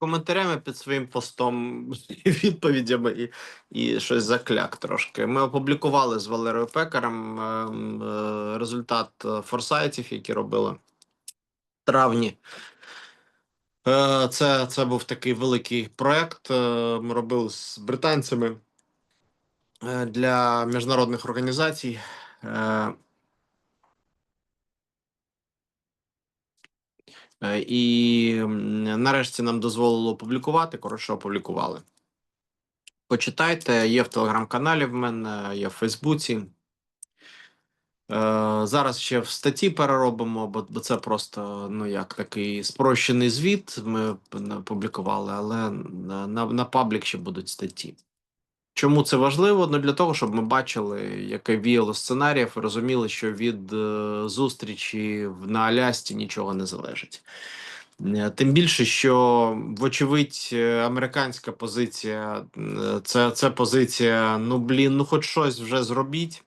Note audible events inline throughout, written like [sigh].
коментарями під своїм постом, [laughs] і відповідями і, і щось закляк трошки. Ми опублікували з Валерою Пекарем ем, е, результат е, форсайтів, які робили в травні. Е, Це, це був такий великий проект. е, Ми робили з британцями е, для міжнародних організацій. Е, І нарешті нам дозволило опублікувати. Коротше, опублікували. Почитайте, є в телеграм-каналі в мене, є в Фейсбуці. Е, зараз ще в статті переробимо, бо, це просто ну як такий спрощений звіт. Ми п- публікували, але на, на паблік ще будуть статті. Чому це важливо? Ну для того, щоб ми бачили, яке віяло сценаріїв, розуміли, що від е, зустрічі на Алясці нічого не залежить. Е, Тим більше, що, вочевидь, е, американська позиція це, це позиція: ну блін, ну хоч щось вже зробіть,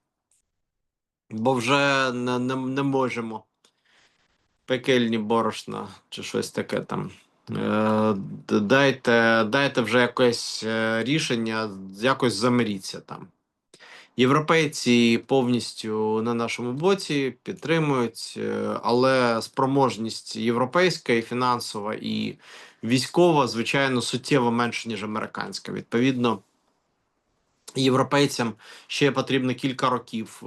бо вже не, не, не можемо. Пекельні борошна чи щось таке там. Е, Дайте, дайте вже якесь е, рішення, якось замиріться там. Європейці повністю на нашому боці підтримують, е, але спроможність європейська і фінансова і військова, звичайно, суттєво менше, ніж американська. Відповідно, європейцям ще потрібно кілька років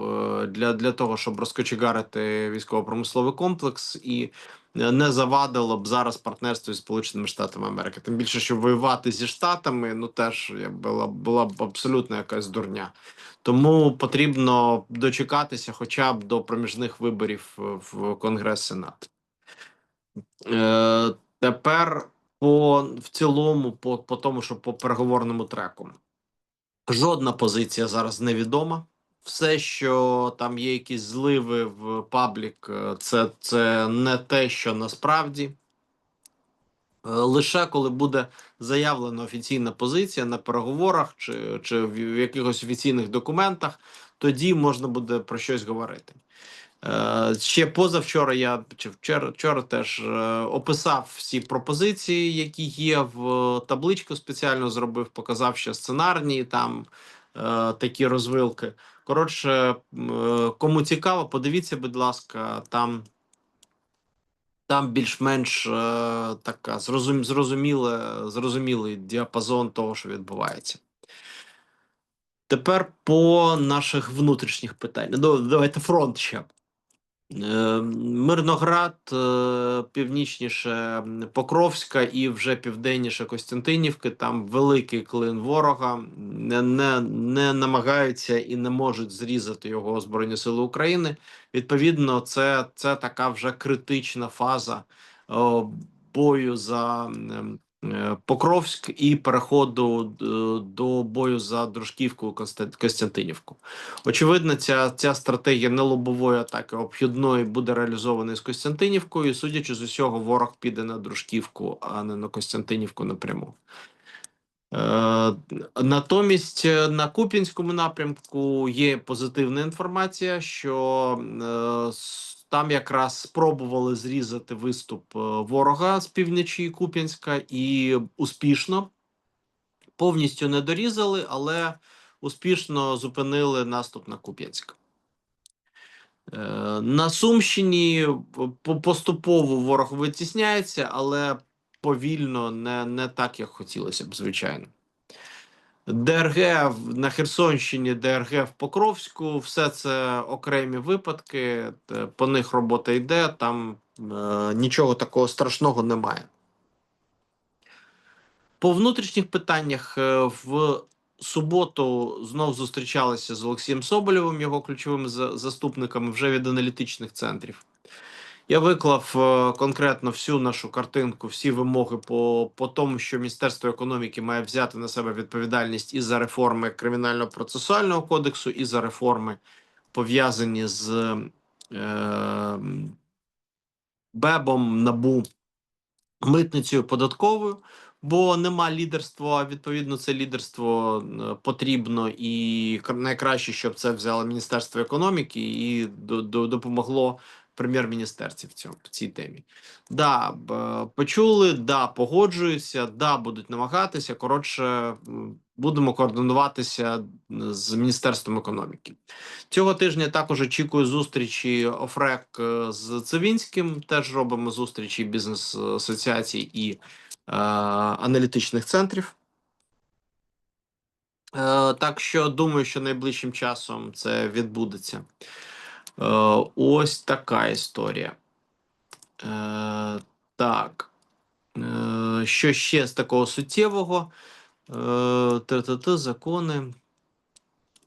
для, для того, щоб розкочегарити військово-промисловий комплекс і не завадило б зараз партнерство із Сполученими Штатами Америки. Тим більше, що воювати зі Штатами, ну теж була, була б абсолютно якась дурня. Тому потрібно дочекатися хоча б до проміжних виборів в Конгрес Сенат. Е, тепер по в цілому, по, по тому, що по переговорному треку. Жодна позиція зараз невідома. Все, що там є якісь зливи в паблік, е, це, це не те, що насправді. Е, Лише коли буде заявлена офіційна позиція на переговорах чи, чи в якихось офіційних документах, тоді можна буде про щось говорити. Е, Ще позавчора я чи вчора, вчора теж описав всі пропозиції, які є в табличку. Спеціально зробив, показав ще сценарні там такі розвилки. Коротше, е, кому цікаво, подивіться, будь ласка, там. Там більш-менш е, така зрозум, зрозуміле, зрозумілий діапазон того, що відбувається. Тепер по наших внутрішніх питаннях. Ну, давайте фронт ще. Е, Мирноград, е, північніше Покровська і вже південніше Костянтинівки. Там великий клин ворога. Не, не, не намагаються і не можуть зрізати його Збройні Сили України. Відповідно, це, це така вже критична фаза о, бою за ем, е, Покровськ і переходу е, до бою за Дружківку Костянтинівку. Очевидно, ця, ця стратегія нелобової атаки обхідної буде реалізована з Костянтинівкою. І, судячи з усього, ворог піде на Дружківку, а не на Костянтинівку напряму. Е, натомість е, на Куп'янському напрямку є позитивна інформація, що е, там якраз спробували зрізати виступ е, ворога з півночі Куп'янська і успішно повністю не дорізали, але успішно зупинили наступ на Куп'янськ. Е, На Сумщині поступово ворог витісняється, але повільно, не, не так, як хотілося б, звичайно. ДРГ на Херсонщині, ДРГ в Покровську, все це окремі випадки. По них робота йде, там е, нічого такого страшного немає. По внутрішніх питаннях е, в суботу знов зустрічалися з Олексієм Соболєвим, його ключовими заступниками вже від аналітичних центрів. Я виклав е, конкретно всю нашу картинку, всі вимоги по, по тому, що Міністерство економіки має взяти на себе відповідальність і за реформи кримінального процесуального кодексу, і за реформи пов'язані з е, БЕБом, НАБУ, митницею податковою. Бо нема лідерства. Відповідно, це лідерство е, потрібно, і кр- найкраще, щоб це взяло Міністерство економіки і до, до, допомогло прем'єр-міністерці в цьому в цій темі. Да, почули, да, погоджуються, да, будуть намагатися. Коротше, будемо координуватися з міністерством економіки. Цього тижня також очікую зустрічі ОФРЕК е, з Цивінським. Теж робимо зустрічі бізнес-асоціацій і е, аналітичних центрів. Е, так що думаю, що найближчим часом це відбудеться. Е, ось така історія. Е, так. Е, що ще з такого суттєвого? Т-т-т, закони.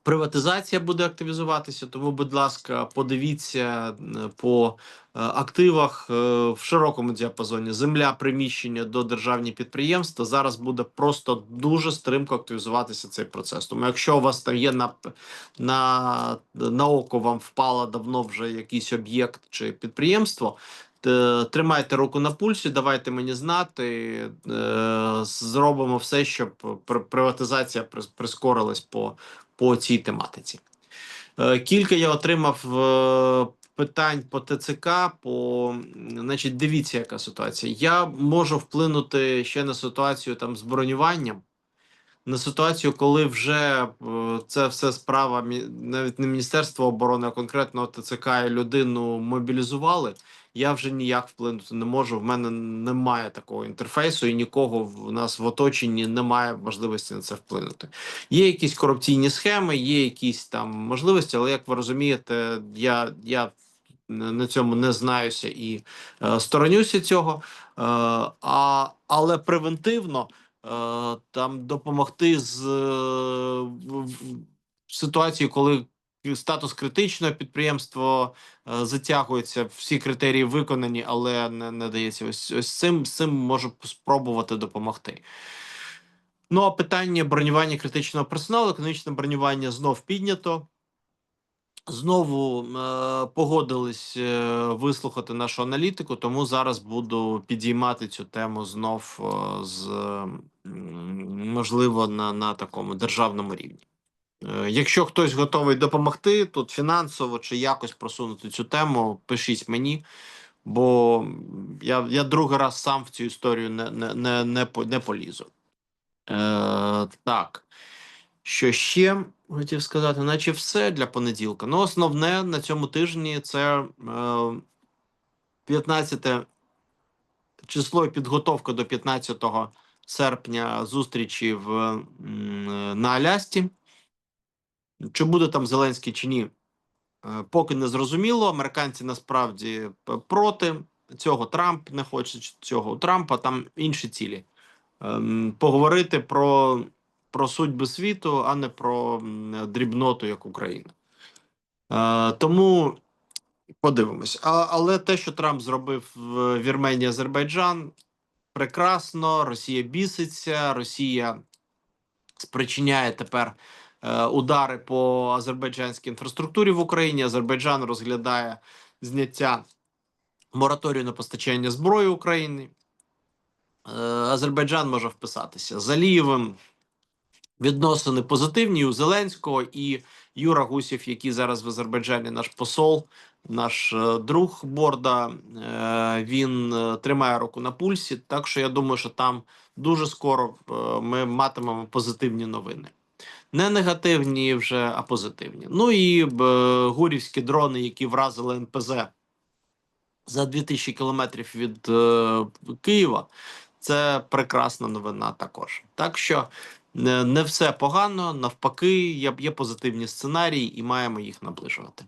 Приватизація буде активізуватися, тому, будь ласка, подивіться по е, активах е, в широкому діапазоні. Земля, приміщення до державні підприємства. Зараз буде просто дуже стримко активізуватися цей процес. Тому, якщо у вас там є на, на, на око, вам впало давно вже якийсь об'єкт чи підприємство. Тримайте руку на пульсі, давайте мені знати. е, Зробимо все, щоб пр- приватизація прис- прискорилась по по цій тематиці. Е, Кілька я отримав е, питань по ТЦК. По значить, дивіться, яка ситуація. Я можу вплинути ще на ситуацію там з бронюванням. На ситуацію, коли вже е, це все справа навіть не Міністерства оборони, а конкретно ТЦК і людину мобілізували. Я вже ніяк вплинути не можу. В мене немає такого інтерфейсу, і нікого в нас в оточенні немає можливості на це вплинути. Є якісь корупційні схеми, є якісь там можливості, але як ви розумієте, я, я на цьому не знаюся і е, сторонюся цього. Е, а, але превентивно е, там допомогти з е, в- в- ситуації, коли статус критичного підприємство е, затягується, всі критерії виконані, але не, не дається. Ось ось цим з цим можу спробувати допомогти. Ну а питання бронювання критичного персоналу, економічне бронювання знов піднято. Знову е, погодились е, вислухати нашу аналітику, тому зараз буду підіймати цю тему знов е, з м, можливо на, на такому державному рівні. Е, Якщо хтось готовий допомогти тут фінансово чи якось просунути цю тему, пишіть мені, бо я, я другий раз сам в цю історію не, не, не, не, не полізу. Е, так. Що ще хотів сказати, наче все для понеділка. Ну, основне на цьому тижні це е, 15 число і підготовка до 15 серпня зустрічі в, на Алясці. Чи буде там Зеленський чи ні, е, поки не зрозуміло. Американці насправді проти цього. Трамп не хоче цього. У Трампа там інші цілі. Ем, Поговорити про, про судьби світу, а не про дрібноту, як Україна. Е, Тому подивимось. А, але те, що Трамп зробив в Вірменії Азербайджан, прекрасно. Росія біситься, Росія спричиняє тепер е, удари по азербайджанській інфраструктурі в Україні. Азербайджан розглядає зняття мораторію на постачання зброї Україні. Е, Азербайджан може вписатися з Алієвим. Відносини позитивні у Зеленського і Юра Гусєв, який зараз в Азербайджані наш посол, наш е, друг Борда. Е, він е, тримає руку на пульсі. Так що я думаю, що там дуже скоро е, ми матимемо позитивні новини. Не негативні вже, а позитивні. Ну і гурівські дрони, які вразили НПЗ за 2000 кілометрів від е, Києва. Це прекрасна новина також. Так що не, не все погано, навпаки, є, є позитивні сценарії і маємо їх наближувати.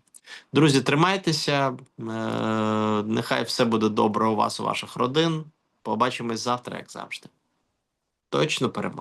Друзі, тримайтеся. Е, нехай все буде добре у вас, у ваших родин. Побачимось завтра, як завжди. Точно переможемо.